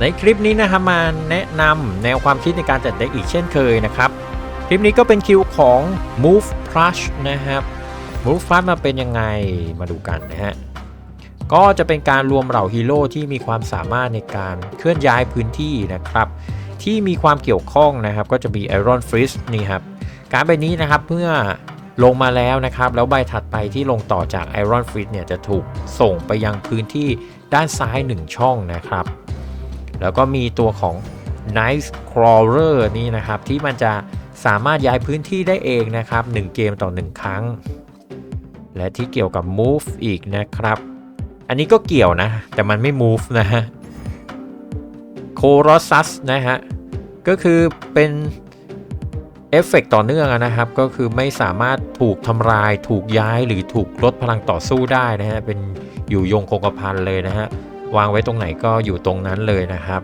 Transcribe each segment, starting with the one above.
ในคลิปนี้นะครับมาแนะนำแนวความคิดในการจัดเด็กอีกเช่นเคยนะครับ คลิปนี้ก็เป็นคิวของ Move Plush นะครับ Move Plush มาเป็นยังไงมาดูกันนะฮะก็จะเป็นการรวมเหล่าฮีโร่ที่มีความสามารถในการเคลื่อนย้ายพื้นที่นะครับ ที่มีความเกี่ยวข้องนะครับก็จะมี Iron Fist นี่ครับการใบนี้นะครับเมื่อลงมาแล้วนะครับ แล้วใบถัดไปที่ลงต่อจาก Iron Fist เนี่ยจะถูกส่งไปยังพื้นที่ด้านซ้าย 1 ช่องนะครับ แล้วก็มีตัวของ Night Crawler นี่นะครับ ที่มันจะสามารถย้ายพื้นที่ได้เองนะครับ 1 เกมต่อ 1 ครั้ง และที่เกี่ยวกับ Move อีกนะครับ อันนี้ก็เกี่ยวนะ แต่มันไม่ move นะฮะ c o r o s u s นะฮะ ก็คือเป็นเอฟเฟกต์ต่อเนื่องนะครับ ก็คือไม่สามารถถูกทำลาย ถูกย้ายหรือถูกลดพลังต่อสู้ได้นะฮะ เป็นอยู่ยงคงกระพันเลยนะฮะ วางไว้ตรงไหนก็อยู่ตรงนั้นเลยนะครับ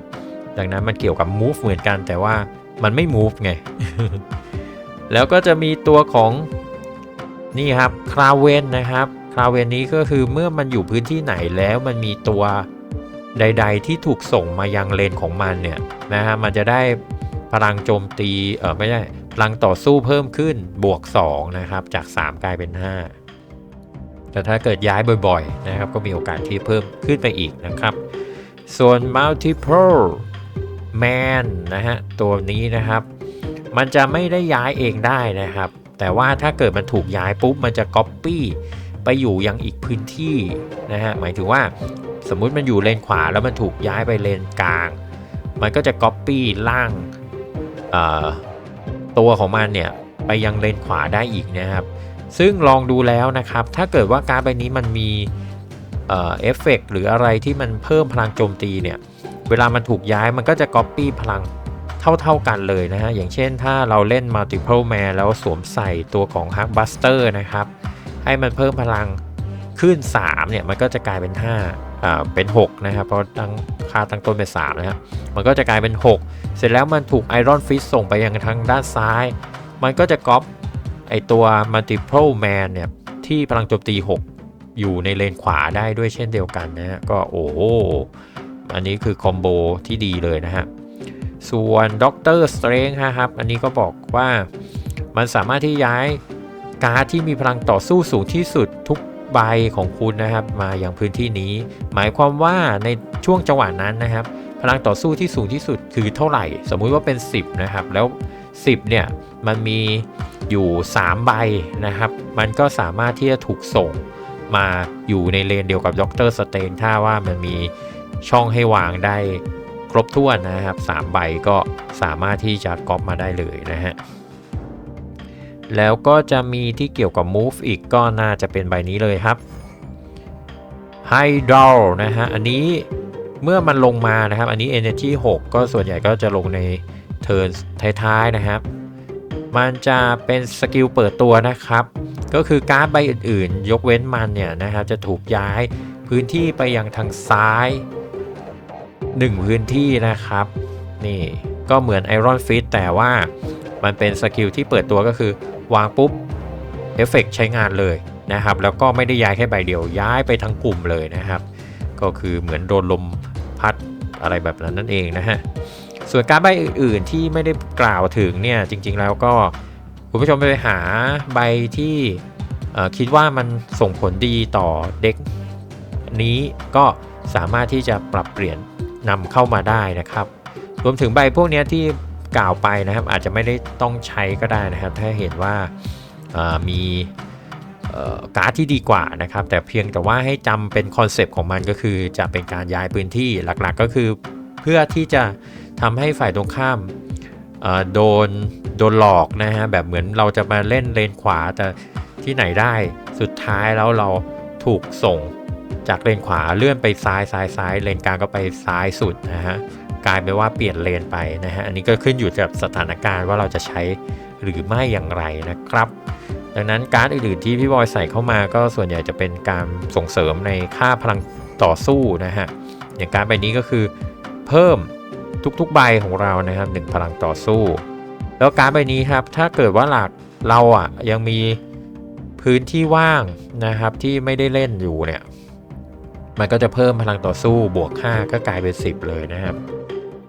ดังนั้นมันเกี่ยวกับ move เหมือนกันแต่ว่ามันไม่ move ไง แล้วก็จะมีตัวของนี่ครับคราเวนนะครับคราวเวนนี้ก็คือเมื่อมันอยู่พื้นที่ไหนแล้วมันมีตัวใด ๆ ที่ถูกส่งมายังเลนของมันเนี่ยนะฮะมันจะได้พลังโจมตีเออไม่ใช่พลังต่อสู้เพิ่มขึ้นบวก 2 นะครับ จาก 3 กลายเป็น 5 แต่ถ้าเกิดย้ายบ่อยๆนะครับก็มีโอกาสที่เพิ่มขึ้นไปอีกนะครับ ส่วน multiple man นะฮะตัวนี้นะครับมันจะไม่ได้ย้ายเองได้นะครับ แต่ว่าถ้าเกิดมันถูกย้ายปุ๊บมันจะ copy ไปอยู่ยังอีกพื้นที่นะฮะหมายถึงว่าสมมุติมันอยู่เลนขวาแล้วมันถูกย้ายไปเลนกลาง มันก็จะ Copy ล่างตัวของมันเนี่ยไปยังเลนขวาได้อีกนะครับ ซึ่งลองดูแล้วนะครับ ถ้าเกิดว่าการ์ดใบนี้มันมีเอฟเฟกหรืออะไรที่มันเพิ่มพลังโจมตีเนี่ย เวลามันถูกย้ายมันก็จะ Copy พลังเท่า ๆกันเลยนะฮะ อย่างเช่นถ้าเราเล่น Multiple Man แล้วสวมใส่ตัวของ Hulk Buster นะครับ ให้มันเพิ่มพลังขึ้น 3 เนี่ย มันก็จะกลายเป็น 5 อ่า เป็น 6 นะครับ เพราะตั้งค่าตั้งต้นเป็น 3 นะครับ มันก็จะกลายเป็น 6 เสร็จแล้วมันถูกไอรอนฟิสส่งไปยังทางด้านซ้าย มันก็จะก๊อป ไอตัว multiple man เนี่ยที่พลังโจมตี 6 อยู่ในเลนขวาได้ด้วยเช่นเดียวกันนะฮะก็โอ้โหอันนี้คือคอมโบที่ดีเลยนะฮะ ส่วนด็อกเตอร์สเตรนครับ อันนี้ก็บอกว่ามันสามารถที่ย้ายการ์ดที่มีพลังต่อสู้สูงที่สุดทุกใบของคุณนะครับ มาอย่างพื้นที่นี้ หมายความว่าในช่วงจังหวะนั้นนะครับ พลังต่อสู้ที่สูงที่สุดคือเท่าไหร่ สมมุติว่าเป็น 10 นะครับ แล้ว 10เนี่ยมันมีอยู่ 3 ใบนะครับ มันก็สามารถที่จะถูกส่งมาอยู่ในเลนเดียวกับด็อกเตอร์สเตนถ้าว่ามันมีช่องให้วางได้ครบถ้วนนะครับ 3 ใบก็สามารถที่จะก๊อปมาได้เลยนะฮะแล้วก็จะมีที่เกี่ยวกับ move อีกก็น่าจะเป็นใบนี้เลยครับ High d o w นะฮะ อันนี้เมื่อมันลงมานะครับ อันนี้ Energy 6 ก็ส่วนใหญ่ก็จะลงใน ทิร์นท้ายๆนะครับ มันจะเป็นสกิลเปิดตัวนะครับ ก็คือการ์ดใบอื่นๆ ยกเว้นมันเนี่ยนะครับจะถูกย้ายพื้นที่ไปยังทางซ้าย 1 พื้นที่นะครับ นี่ก็เหมือน Iron Fist แต่ว่ามันเป็นสกิลที่เปิดตัวก็คือ วางปุ๊บเอฟเฟกใช้งานเลยนะครับ แล้วก็ไม่ได้ย้ายแค่ใบเดียวย้ายไปทั้งกลุ่มเลยนะครับ ก็คือเหมือนโดนลมพัดอะไรแบบนั้นนั่นเองนะฮะ ส่วนการใบอื่นๆที่ไม่ได้กล่าวถึงเนี่ยจริง ๆ แล้วก็คุณผู้ชมไปหาใบที่คิดว่ามันส่งผลดีต่อเด็กนี้ก็สามารถที่จะปรับเปลี่ยนนำเข้ามาได้นะครับ รวมถึงใบพวกนี้ที่กล่าวไปนะครับ อาจจะไม่ได้ต้องใช้ก็ได้นะครับ ถ้าเห็นว่ามีการ์ดที่ดีกว่านะครับ แต่เพียงแต่ว่าให้จำเป็นคอนเซปต์ของมันก็คือจะเป็นการย้ายพื้นที่หลักๆก็คือเพื่อที่จะ ทำให้ฝ่ายตรงข้ามโดนโดนหลอกนะฮะแบบเหมือนเราจะมาเล่นเลนขวาแต่ที่ไหนได้สุดท้ายแล้วเราถูกส่งจากเลนขวาเลื่อนไปซ้ายซ้ายซ้ายเลนกลางก็ไปซ้ายสุดนะฮะกลายเป็นว่าเปลี่ยนเลนไปนะฮะอันนี้ก็ขึ้นอยู่กับสถานการณ์ว่าเราจะใช้หรือไม่อย่างไรนะครับ ดังนั้นการ์ดอื่นๆที่พี่บอยใส่เข้ามาก็ส่วนใหญ่จะเป็นการส่งเสริมในค่าพลังต่อสู้นะฮะอย่างการ์ดใบนี้ก็คือเพิ่ม ทุกๆใบของเรานะครับหนึ่งพลังต่อสู้ แล้วการใบนี้ครับถ้าเกิดว่าหลักเราอะยังมีพื้นที่ว่างนะครับที่ไม่ได้เล่นอยู่เนี่ยมันก็จะเพิ่มพลังต่อสู้บวก 5 ก็กลายเป็น 10 เลยนะครับ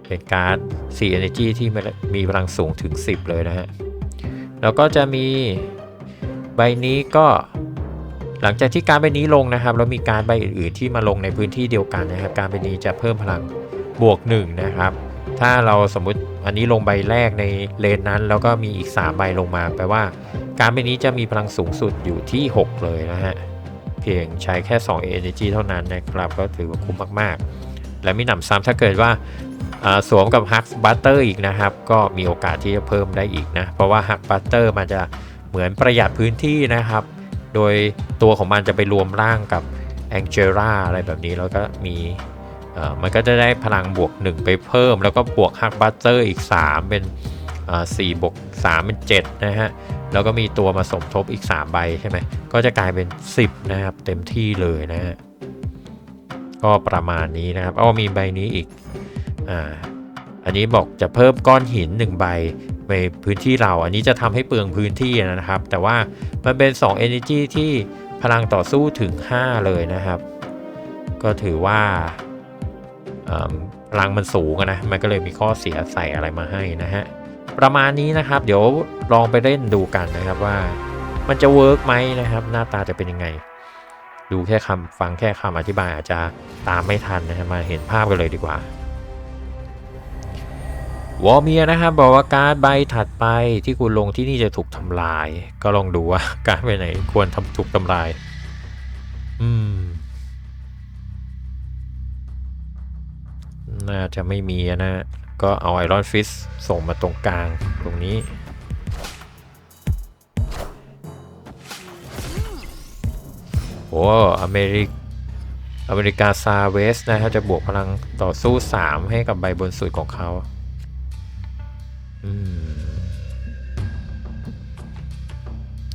เป็นการ์ด4 Energy ที่มีพลังสูงถึง 10 เลยนะฮะแล้วก็จะมีใบนี้ก็หลังจากที่การใบนี้ลงนะครับ แล้วมีการใบอื่นๆที่มาลงในพื้นที่เดียวกันนะครับ การใบนี้จะเพิ่มพลัง บวก1นะครับ ถ้าเราสมมุติอันนี้ลงใบแรกในเลนนั้น แล้วก็มีอีก 3 ใบลงมาแปลว่า การดใบนี้จะมีพลังสูงสุดอยู่ที่ 6 เลยนะฮะ เพียงใช้แค่ 2 Energy เท่านั้นนะครับ ก็ถือว่าคุ้มมากๆ และมีหนำซ้ำถ้าเกิดว่าสวมกับฮักบัตเตอร์อีกนะครับ ก็มีโอกาสที่จะเพิ่มได้อีกนะ เพราะว่าฮักบัตเตอร์มันจะเหมือนประหยัดพื้นที่นะครับ โดยตัวของมันจะไปรวมร่างกับแองเจล่าอะไรแบบนี้แล้วก็มี มันก็จะได้พลังบวก 1 ไปเพิ่ม แล้วก็บวกฮักบัตเตอร์อีก 3 เป็นอ่า4บวก3เป็น 7 นะฮะ แล้วก็มีตัวมาสมทบอีก 3 ใบใช่ไหมก็จะกลายเป็น 10 นะครับ เต็มที่เลยนะฮะ ก็ประมาณนี้นะครับอ้อมีใบนี้อีกอ่าอันนี้บอกจะเพิ่มก้อนหิน 1 ใบในพื้นที่เรา อันนี้จะทำให้เปลืองพื้นที่นะครับ แต่ว่ามันเป็น 2 Energy ที่พลังต่อสู้ถึง 5 เลยนะครับ ก็ถือว่า อืมพลังมันสูงอะนะ มันก็เลยมีข้อเสียใส่อะไรมาให้นะฮะ ประมาณนี้นะครับ เดี๋ยวลองไปเล่นดูกันนะครับว่า มันจะเวิร์กไหมนะครับ หน้าตาจะเป็นยังไง ดูแค่คำฟังแค่คำอธิบายอาจจะตามไม่ทันนะครับมาเห็นภาพกันเลยดีกว่าวอเมียนะครับบอกว่าการ์ดใบถัดไปที่คุณลงที่นี่จะถูกทำลาย ก็ลองดูว่าการ์ดใบไหนควรทำถูกทำลาย อืม น่าจะไม่มีนะ ก็เอาไอรอนฟิสส่งมาตรงกลางตรงนี้ โอ้อเมริกอเมริกาซาเวสนะครับจะบวกพลังต่อสู้ 3 ให้กับใบบนสุดของเขาอืม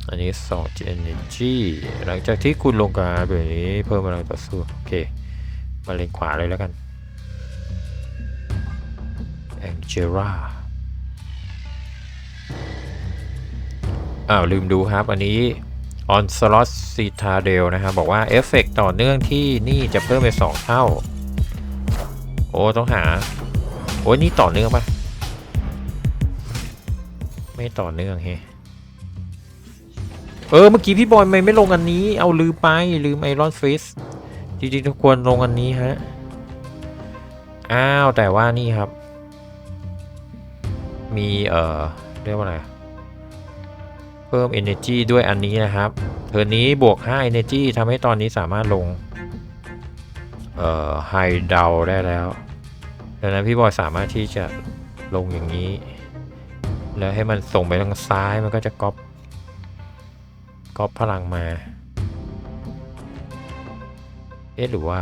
อันนี้2 Energy หลังจากที่คุณลงการแบบนี้เพิ่มพลังต่อสู้ โอเค มาเลนขวาเลยแล้วกัน เจราอ้าว ลืมดูครับ อันนี้ On Slot Citadel นะครับ บอกว่า เอฟเฟกต่อเนื่องที่นี่จะเพิ่มไป 2 เท่า โอ้ ต้องหา โอ้ยนี่ต่อเนื่องปะไม่ต่อเนื่องเฮเออ เมื่อกี้พี่บอยไม่ไม่ลงอันนี้ เอาลืมไป ลืมไอรอนฟิสจริงๆทุกควรลงอันนี้ฮะ อ้าว แต่ว่านี่ครับ มีเอ่อเรียกว่าอะไร เพิ่ม energy ด้วยอันนี้นะครับ เทอร์นนี้บวก 5 energy ทำให้ตอนนี้สามารถลง เอ่อ high d o w ได้แล้วดังนั้นพี่บอยสามารถที่จะลงอย่างนี้ แล้วให้มันส่งไปทางซ้ายมันก็จะก๊อปก๊อปพลังมา เอ๊ะหรือว่า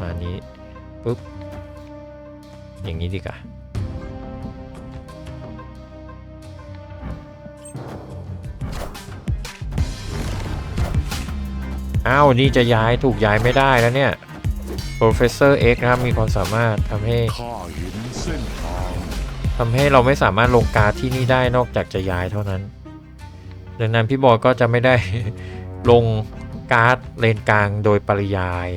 มานี้ปุ๊บ อย่างนี้ดีกว่าอ้าวนี่จะย้ายถูกย้ายไม่ได้แล้วเนี่ย Professor X นะครับมีความสามารถทำให้ทำให้เราไม่สามารถลงการที่นี่ได้นอกจากจะย้ายเท่านั้น ดังนั้นพี่บอยก็จะไม่ได้ลงการ์ดเลนกลางโดยปริยาย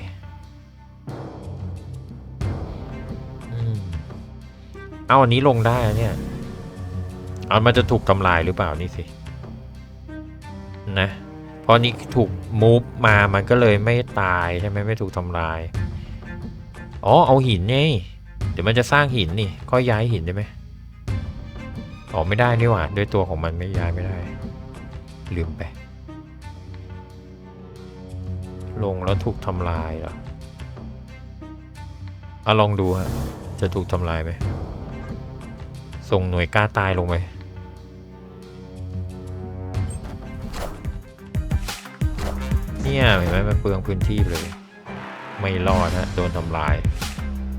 เอาอันนี้ลงได้เนี่ยเอามันจะถูกทำลายหรือเปล่านี่สินะเพราะนี่ถูกมูฟมามันก็เลยไม่ตายใช่ไหมไม่ถูกทำลายอ๋อเอาหินนี่เดี๋ยวมันจะสร้างหินนี่ก็ย้ายหินได้ไหมออกไม่ได้นี่หว่าด้วยตัวของมันไม่ย้ายไม่ได้ ลืมไป ลงแล้วถูกทำลายเหรอเอาลองดูฮะจะถูกทำลายไหม ส่งหน่วยกล้าตายลงไปเนี่ยเห็นไหมมันเปลืองพื้นที่เลย ไม่รอดฮะโดนทำลาย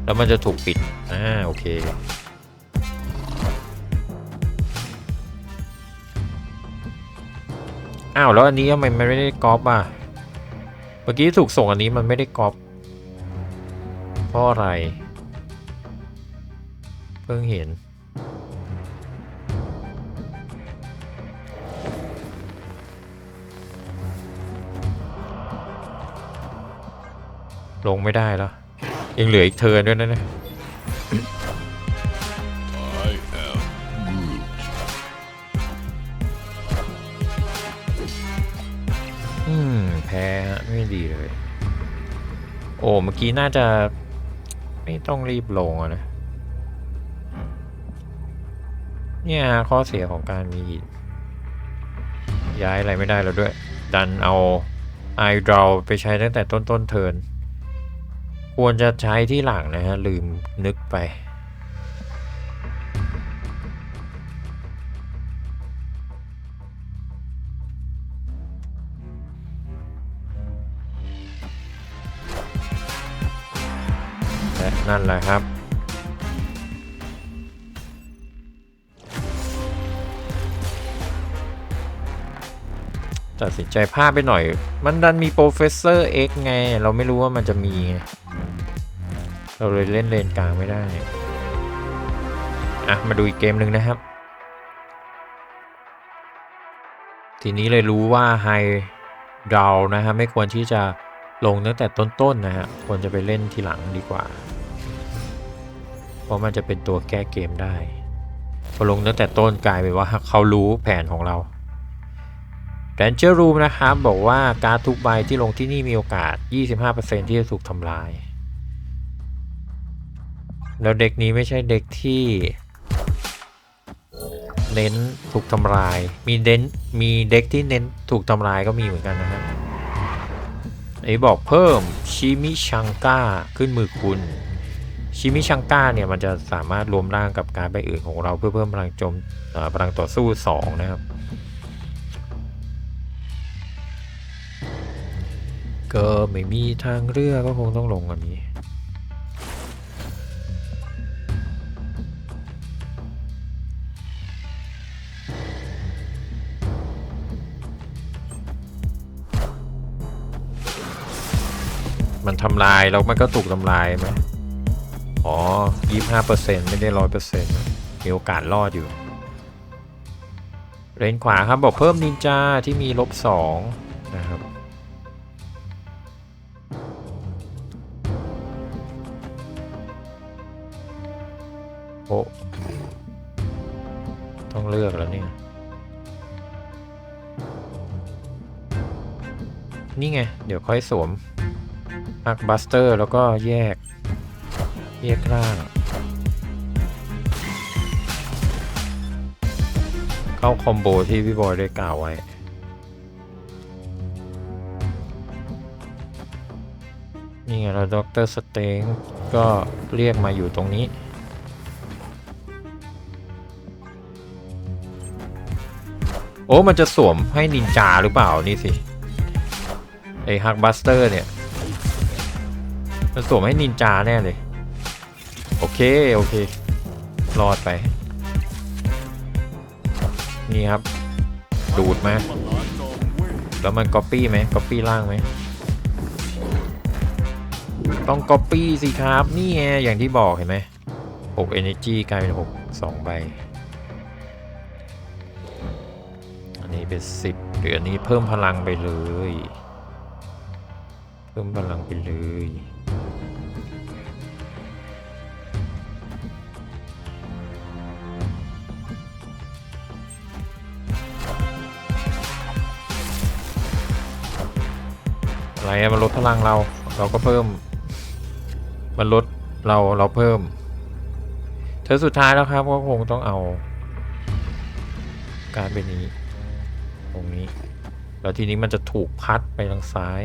แล้วมันจะถูกปิดอ่าโอเคอ้าวแล้วอันนี้ทำไมมันไม่ได้ก๊อปอะ เมื่อกี้ถูกส่งอันนี้มันไม่ได้ก๊อปเพราะอะไร เพิ่งเห็น ลงไม่ได้แล้วยังเหลืออีกเทิร์นด้วยนะเนี่ย I am Groot. อืม แพ้ฮะไม่ดีเลย โอ้ เมื่อกี้น่าจะไม่ต้องรีบลงอะนะ เนี่ยฮะข้อเสียของการมีหินย้ายอะไรไม่ได้แล้วด้วย ดันเอาไอดราวไปใช้ตั้งแต่ต้นต้นๆเทิร์น ควรจะใช้ที่หลังนะฮะ ลืมนึกไป และนั่นแหละครับตัดสินใจพลาดไปหน่อย มันดันมีโปรเฟสเซอร์เอ็กไง เราไม่รู้ว่ามันจะมี เราเลยเล่นเลนกลางไม่ได้ อะ มาดูอีกเกมหนึ่งนะครับ ทีนี้เลยรู้ว่าไฮดาวนะฮะไม่ควรที่จะลงตั้งแต่ต้นๆนะฮะควรจะไปเล่นทีหลังดีกว่า เพราะมันจะเป็นตัวแก้เกมได้พอลงตั้งแต่ต้นกลายเป็นว่าเขารู้แผนของเรา Ranger Room นะครับบอกว่าการดทุกใบที่ลงที่นี่มีโอกาส 25%ที่จะถูกทำลาย แล้วเด็กนี้ไม่ใช่เด็กที่เน้นถูกทำลาย มีเน้นมีเด็กที่เน้นถูกทำลายก็มีเหมือนกันนะฮะไอ้บอกเพิ่มชิมิชังก้าขึ้นมือคุณชิมิชังก้าเนี่ยมันจะสามารถรวมร่างกับการดใบอื่นของเราเพื่อเพิ่มพลังโจมพลังต่อสู้ 2 นะครับ ก็ไม่มีทางเลือกก็คงต้องลงอันนี้ มันทำลายแล้วมันก็ถูกทำลายไหมอ๋อยี่ห้าเปอร์เซ็นต์ไม่ได้ร้อยเปอร์เซ็นต์มีโอกาสรอดอยู่ เลนขวาครับบอกเพิ่มนินจาที่มีลบสองนะครับโอ้ต้องเลือกแล้วเนี่ย นี่ไง เดี๋ยวค่อยสวม อักบัสเตอร์แล้วก็แยก แยกร่าง เข้าคอมโบที่พี่บอยได้กล่าวไว้นี่ไงแล้วด็อกเตอร์สเตงก็เรียกมาอยู่ตรงนี้ โอ้ มันจะสวมให้นินจาหรือเปล่านี่สิ ไอฮักบัสเตอร์เนี่ย มันสวมให้นินจาแน่เลย โอเค โอเค รอดไป นี่ครับ ดูดมาประหมแล้วมันก๊อปปี้ไหมก๊อปปี้ล่างไหม ต้องก๊อปปี้สิครับ นี่ไงอย่างที่บอกเห็นไหม6 energy กลายเป็น6 2ใบ อันนี้เป็น10เหลือนนี้เพิ่มพลังไปเลย เพิ่มพลังไปเลย มันลดพลังเรา เราก็เพิ่ม มันลดเราเราเพิ่ม เธอสุดท้ายแล้วครับก็คงต้องเอา การเป็นนี้ ตรงนี้ แล้วทีนี้มันจะถูกพัดไปทางซ้าย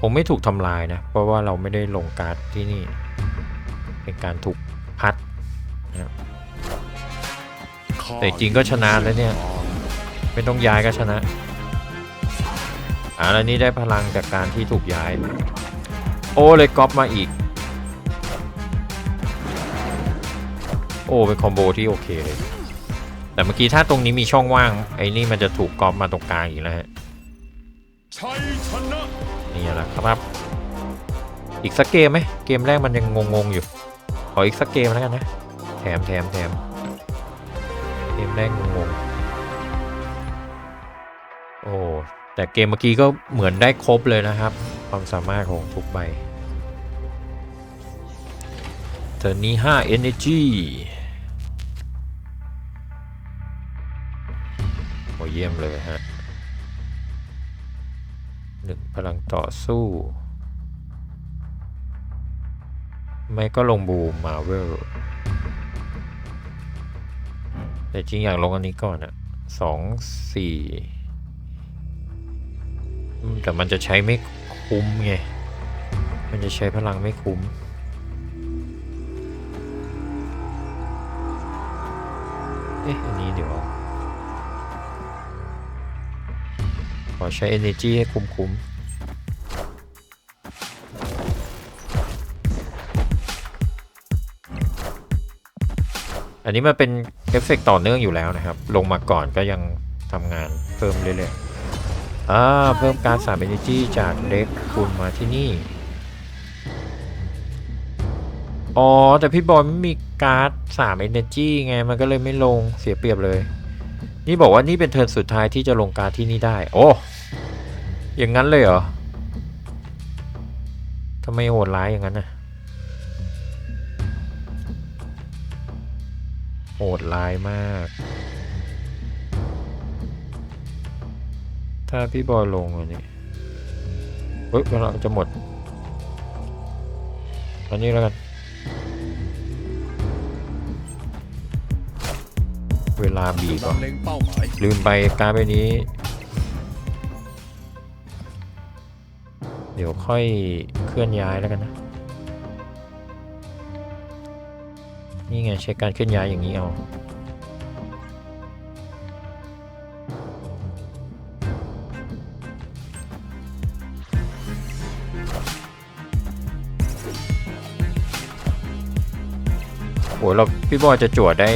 คงไม่ถูกทำลายนะ เพราะว่าเราไม่ได้ลงการ์ดที่นี่ เป็นการถูกพัดข้าแต่จริงก็ชนะแล้วเนี่ย ไม่ต้องย้ายก็ชนะ อ่าแล้วนี่ได้พลังจากการที่ถูกย้าย โอ้เลยก๊อปมาอีก โอ้เป็นคอมโบที่โอเคเลย แต่เมื่อกี้ถ้าตรงนี้มีช่องว่าง ไอ้นี่มันจะถูกก๊อปมาตรงกลางอีกแล้วฮะนะนี่แหละครับ อีกสักเกมไหมเกมแรกมันยังงงๆอยู่ ขออีกสักเกมแล้วกันนะ แถมแถมแถมเกมแรกงงๆ แต่เกมเมื่อกี้ก็เหมือนได้ครบเลยนะครับ ความสามารถของทุกใบตัวนี้ 5 energy โอเยี่ยมเลยฮะหนึ่งพลังต่อสู้ ไม่ก็ลงบูมมาเวลแต่จริงอยากลงอันนี้ก่อนอะสองสี่ แต่มันจะใช้ไม่คุ้มไง มันจะใช้พลังไม่คุ้มเอ๊ะอันนี้เดี๋ยว ขอใช้ energy ให้คุ้มๆอันนี้มันเป็นเอฟเฟกต์ต่อเนื่องอยู่แล้วนะครับ ลงมาก่อนก็ยังทำงานเพิ่มเรื่อยๆ อ่าเพิ่มการสาม energy จากเด็กคุณมาที่นี่ อ๋อ แต่พี่บอลไม่มีการ์ดสาม energy ไง มันก็เลยไม่ลงเสียเปรียบเลย นี่บอกว่านี่เป็นเทิร์นสุดท้ายที่จะลงการ์ดที่นี่ได้ โอ้อย่างนั้นเลยเหรอทำไมโหดร้ายอย่างนั้นน่ะโหดร้ายมาก ถ้าพี่บอยลงอันนี้เฮ้ยเราจะหมด อันนี้แล้วกัน เวลาบีบอะเล็งเป้าหมายลืมไปการดใบนี้ เดี๋ยวค่อยเคลื่อนย้ายแล้วกันนะ นี่ไงใช้การเคลื่อนย้ายอย่างนี้เอา อ้เราพี่บอยจะจวดได้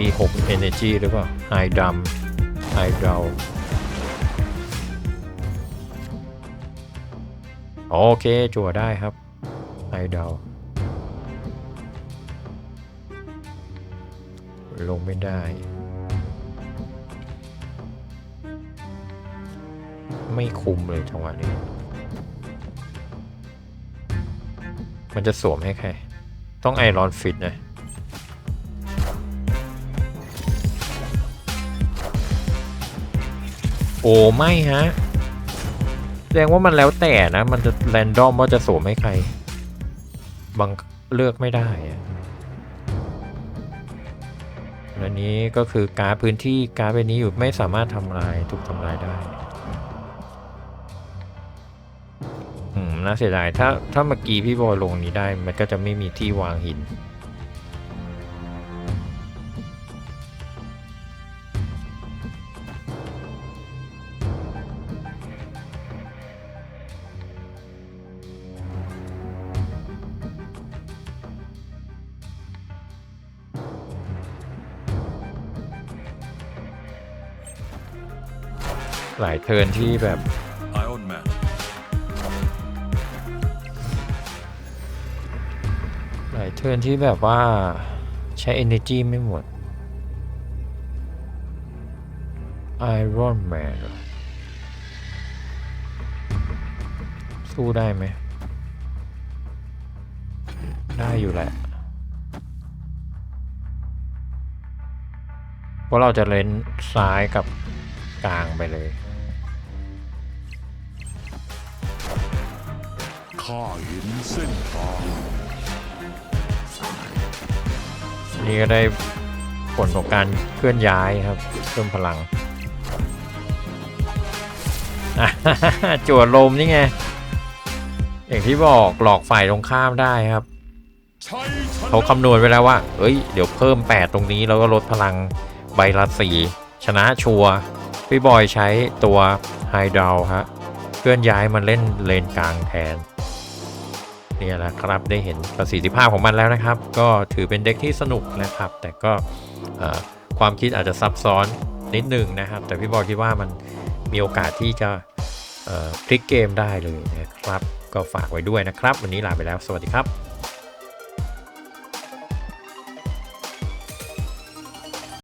e 6 energy หรือเปล่า high drum high draw โอเคจั่วได้ครับ high draw ลงไม่ได้ ไม่คุมเลยจังหวะนี้ มันจะสวมให้ใคร ต้องไอรอนฟิตนะ อ้ไม่ฮะแสดงว่ามันแล้วแต่นะ มันจะแรนดอมว่าจะสวมให้ใคร บางเลือกไม่ได้อะอันนี้ก็คือการพื้นที่การดใบนี้อยู่ไม่สามารถทำลายถูกทำลายได้อืมน่าเสียดายถ้าถ้าเมื่อกี้พี่บอยลงนี้ได้ มันก็จะไม่มีที่วางหิน หลายเทิร์นที่แบบไอออนแมนหลายเทิร์นที่แบบว่าใช้ energy ไม่หมด Iron Man เหรอสู้ได้ไหม ได้อยู่แหละเพราะเราจะเล่นซ้ายกับกลางไปเลย ข้าเห็นเส้นทางนี่ก็ได้ผลของการเคลื่อนย้ายครับเพิ่มพลังจั่วลมนี่ไง อย่างที่บอกหลอกฝ่ายตรงข้ามได้ครับ เขาคำนวณไว้แล้วว่า เอ้ย เดี๋ยวเพิ่ม 8 ตรงนี้แล้วก็ลดพลังใบละสีชนะชัวร์พี่บอยใช้ตัวไฮดราวฮะ เคลื่อนย้ายมันเล่นเลนกลางแทน เนี่ยแหละครับได้เห็นประสิทธิภาพของมันแล้วนะครับ ก็ถือเป็นเด็กที่สนุกนะครับ แต่ก็ความคิดอาจจะซับซ้อนนิดนึงนะครับ แต่พี่บอยคิดว่ามันมีโอกาสที่จะพลิกเกมได้เลยนะครับ ก็ฝากไว้ด้วยนะครับ วันนี้ลาไปแล้วสวัสดีครับ